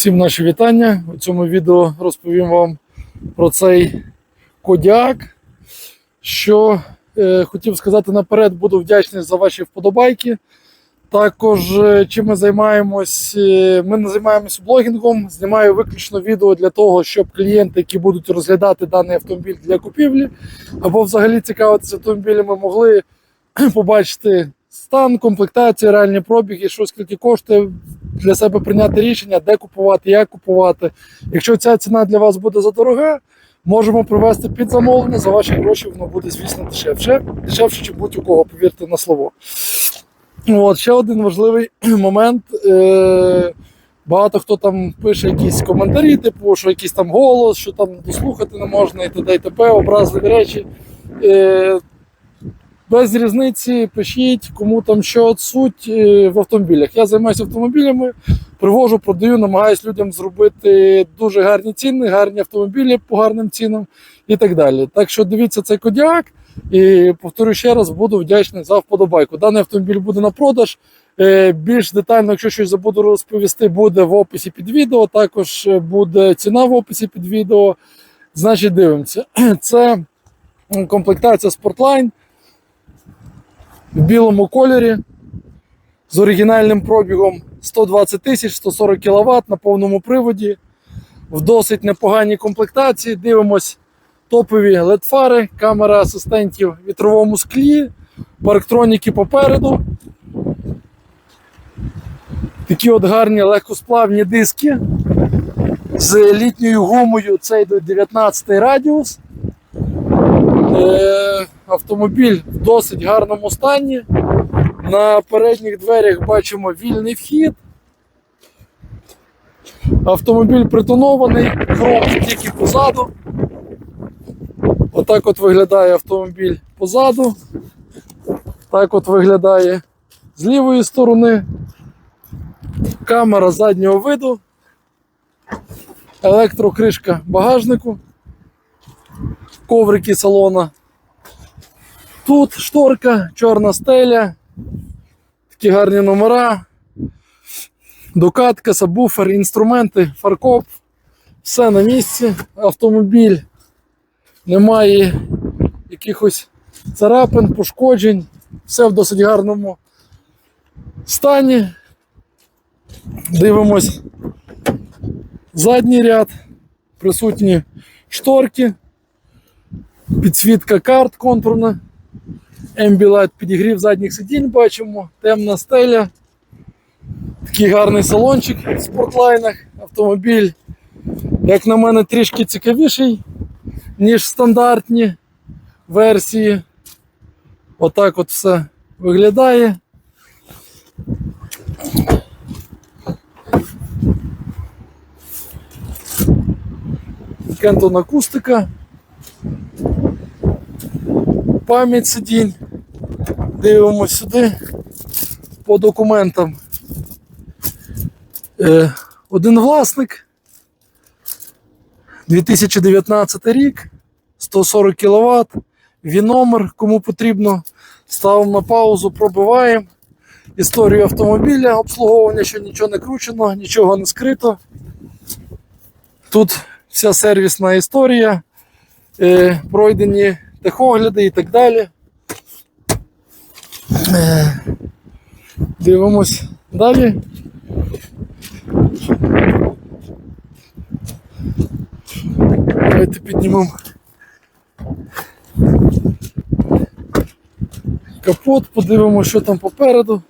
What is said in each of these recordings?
Всім наші вітання. У цьому відео розповім вам про цей кодяк. Що е, хотів сказати наперед, буду вдячний за ваші вподобайки. Також е, чим ми займаємось, е, ми не займаємося блогінгом, знімаю виключно відео для того, щоб клієнти, які будуть розглядати даний автомобіль для купівлі, або взагалі цікавитися автомобілями, могли побачити стан, комплектацію, реальні пробіги, що скільки коштує, для себе прийняти рішення, де купувати, як купувати. Якщо ця ціна для вас буде задорога, можемо провести під замовлення. За ваші гроші воно буде, звісно, дешевше. Дешевше, ніж будь-у кого, повірте на слово. От, ще один важливий момент. Е- Багато хто там пише якісь коментарі, типу, що якийсь там голос, що там дослухати не можна і т.д. і т.п. образливі речі. Без різниці пишіть, кому там що суть е, в автомобілях. Я займаюся автомобілями, привожу, продаю, намагаюся людям зробити дуже гарні ціни, гарні автомобілі по гарним цінам і так далі. Так що дивіться цей кодіак. І повторю ще раз, буду вдячний за вподобайку. Даний автомобіль буде на продаж. Е, Більш детально, якщо щось забуду розповісти, буде в описі під відео. Також е, буде ціна в описі під відео. Значить, дивимося. Це комплектація Sportline в білому кольорі з оригінальним пробігом 120 тисяч 140 кВт на повному приводі. В досить непоганій комплектації. Дивимось топові LED-фари, камера асистентів в вітровому склі, парктроніки попереду. Такі от гарні легкосплавні диски з літньою гумою. Це йде 19 радіус. Е, автомобіль в досить гарному стані. На передніх дверях бачимо вільний вхід. Автомобіль притонований, хром тільки позаду. Отак от виглядає автомобіль позаду. Так от виглядає з лівої сторони. Камера заднього виду. Електрокришка багажнику. Коврики салона. Тут шторка, чорна стеля, такі гарні номера, докатка, сабвуфер, інструменти, фаркоп. Все на місці. Автомобіль немає якихось царапин, пошкоджень. Все в досить гарному стані. Дивимось задній ряд, присутні шторки, підсвітка карт контурна. Ембілайт підігрів задніх сидінь бачимо, темна стеля. Такий гарний салончик в спортлайнах. Автомобіль, як на мене, трішки цікавіший, ніж стандартні версії. Отак от все виглядає. Кентон акустика. Пам'ять сидінь. Дивимося сюди по документам. Е, один власник. 2019 рік, 140 кВт, Віномер, кому потрібно, ставимо на паузу, пробиваємо. Історію автомобіля, обслуговування, що нічого не кручено, нічого не скрито. Тут вся сервісна історія, е, пройдені техогляди і так далі. Е, Дивимось далі. Давайте піднімемо капот, подивимося, що там попереду.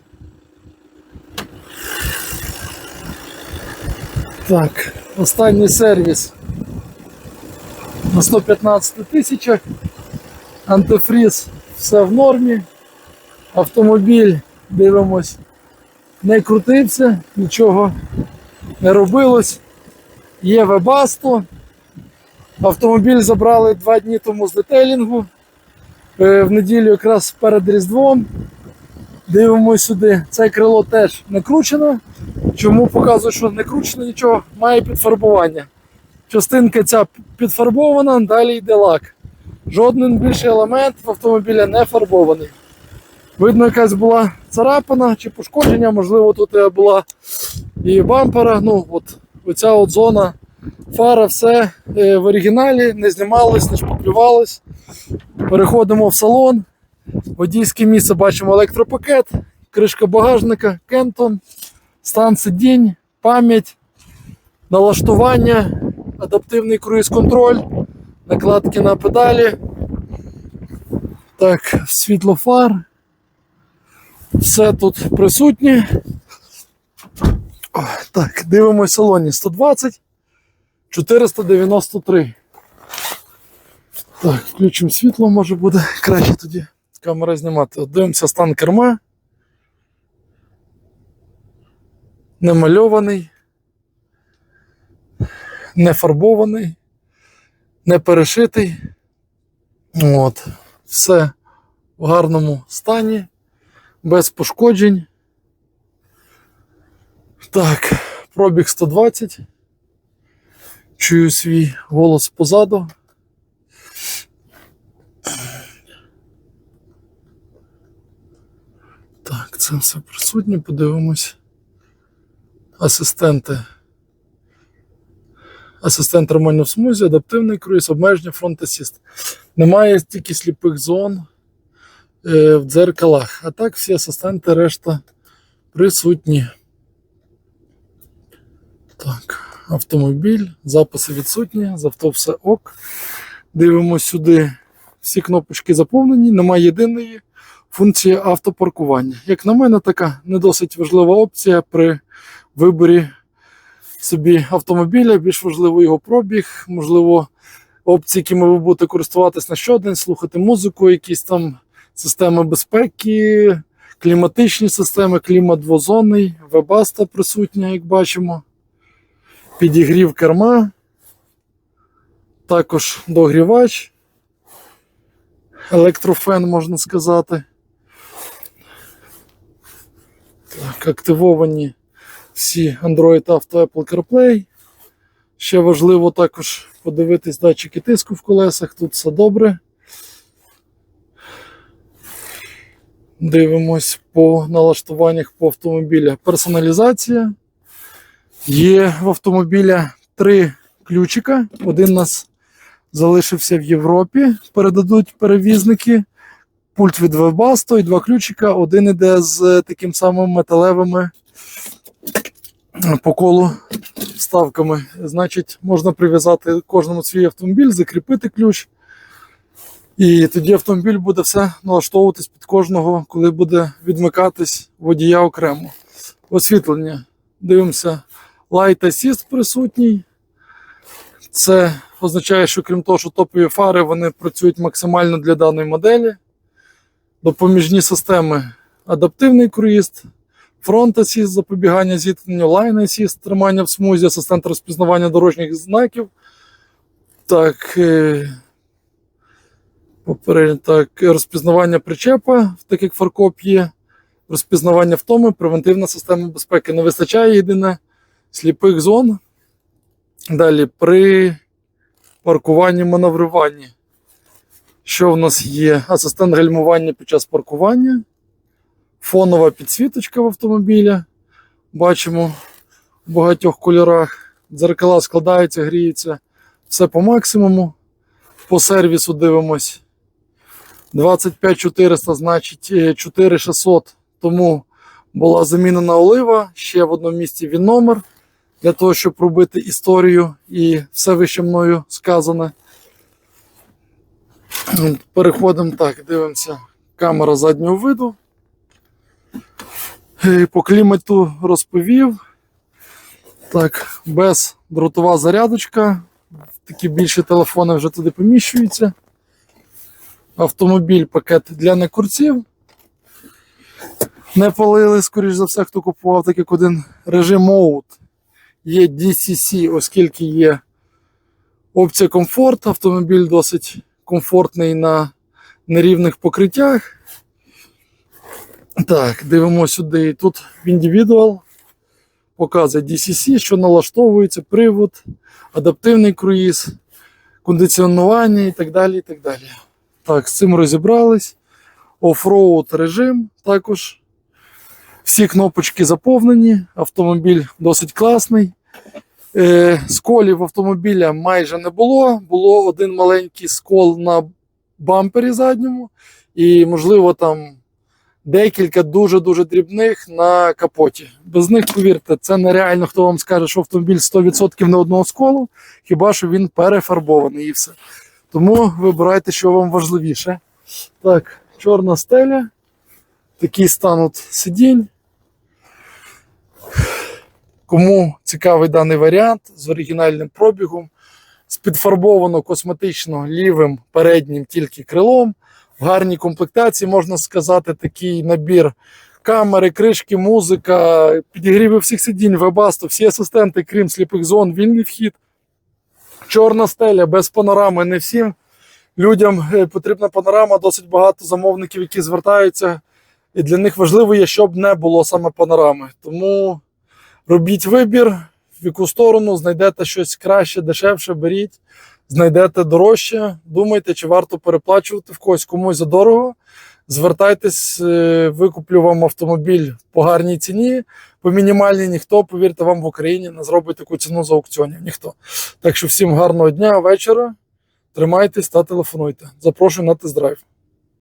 Так, останній сервіс на 115 тисячах. Антифріз все в нормі. Автомобіль, дивимось, не крутився, нічого не робилось. Є вебасто. Автомобіль забрали два дні тому з детейлінгу. Е, В неділю якраз перед Різдвом. Дивимось сюди. Це крило теж не кручено. Чому показую, що не кручено нічого, має підфарбування. Частинка ця підфарбована, далі йде лак. Жоден більший елемент в автомобілі не фарбований. Видно, якась була царапина чи пошкодження, можливо, тут е, була і бампера. Ну, от Оця от зона, фара, все е, в оригіналі, не знімалось, не шпаклювалось. Переходимо в салон. Водійське місце бачимо електропакет, кришка багажника, кентон, стан сидінь, пам'ять, налаштування, адаптивний круїз-контроль, накладки на педалі. Так, світло фар. Все тут присутнє. О, так, дивимось в салоні 120 493. Так, включимо світло, може буде краще тоді камера знімати. Дивимося стан керма. Не мальований, не фарбований, не перешитий. От. Все в гарному стані, без пошкоджень. Так, пробіг 120. Чую свій голос позаду. Так, це все присутнє, подивимось. Асистенти. Асистент ремонту в смузі, адаптивний круїз, обмеження фронт асіст. Немає тільки сліпих зон е, в дзеркалах. А так всі асистенти решта присутні. Так, автомобіль, записи відсутні, з авто все ок. Дивимось сюди. Всі кнопочки заповнені, немає єдиної функції автопаркування. Як на мене, така не досить важлива опція при виборі собі автомобіля, більш важливо його пробіг, можливо, опції, якими ви будете користуватись на щодень, слухати музику, якісь там системи безпеки, кліматичні системи, клімат двозонний, вебаста присутня, як бачимо, підігрів керма, також догрівач, електрофен, можна сказати. Так, активовані всі Android Auto Apple CarPlay. Ще важливо також подивитись датчики тиску в колесах. Тут все добре. Дивимось по налаштуваннях по автомобіля. Персоналізація. Є в автомобіля три ключика. Один у нас залишився в Європі. Передадуть перевізники. Пульт від Webasto і два ключика. Один іде з таким самим металевими по колу вставками. Значить, можна прив'язати кожному свій автомобіль, закріпити ключ. І тоді автомобіль буде все налаштовуватись під кожного, коли буде відмикатись водія окремо. Освітлення. Дивимося, Light Assist присутній. Це означає, що крім того, що топові фари вони працюють максимально для даної моделі. Допоміжні системи адаптивний круїз, фронт Assist, запобігання зіткненню, Line Assist, тримання в смузі, асистент розпізнавання дорожніх знаків. Так, е, так, розпізнавання причепа, так як фаркоп є, розпізнавання втоми, превентивна система безпеки. Не вистачає єдине сліпих зон. Далі при паркуванні маневруванні. Що в нас є? Асистент гальмування під час паркування, фонова підсвіточка в автомобіля. Бачимо в багатьох кольорах. Дзеркала складаються, гріються. Все по максимуму. По сервісу дивимось. 25400, значить 4600. Тому була замінена олива. Ще в одному місці він номер для того, щоб робити історію і все вище мною сказане. Переходимо так, дивимося. Камера заднього виду. Е, По клімату розповів. Так, без дротова зарядочка. Такі більші телефони вже туди поміщуються. Автомобіль пакет для некурців. Не палили, скоріш за все, хто купував, так як один режим Mode. Є DCC, оскільки є опція комфорт. Автомобіль досить комфортний на нерівних покриттях. Так, дивимося сюди. Тут індивідуал показує DCC, що налаштовується, привод, адаптивний круїз, кондиціонування і так далі. і Так, далі. Так, з цим розібрались. Офроуд режим також. Всі кнопочки заповнені, автомобіль досить класний. Е, сколів автомобіля майже не було. Було один маленький скол на бампері задньому, і, можливо, там декілька дуже-дуже дрібних на капоті. Без них, повірте, це нереально, хто вам скаже, що автомобіль 100% не одного сколу, хіба що він перефарбований і все. Тому вибирайте, що вам важливіше. Так, чорна стеля. Такий стан от сидінь. Кому цікавий даний варіант з оригінальним пробігом, з підфарбовано косметично лівим переднім тільки крилом. В гарній комплектації, можна сказати, такий набір камери, кришки, музика, підігріви всіх сидінь, вебасто, всі асистенти, крім сліпих зон, вільний вхід. Чорна стеля без панорами. Не всім людям е, потрібна панорама, досить багато замовників, які звертаються. І для них важливо є, щоб не було саме панорами. Тому робіть вибір, в яку сторону знайдете щось краще, дешевше, беріть, знайдете дорожче. Думайте, чи варто переплачувати в когось комусь за дорого. Звертайтесь, е, викуплю вам автомобіль по гарній ціні, по мінімальній ніхто, повірте, вам в Україні не зробить таку ціну за аукціонів. Ніхто. Так що всім гарного дня, вечора. Тримайтесь та телефонуйте. Запрошую на тест-драйв.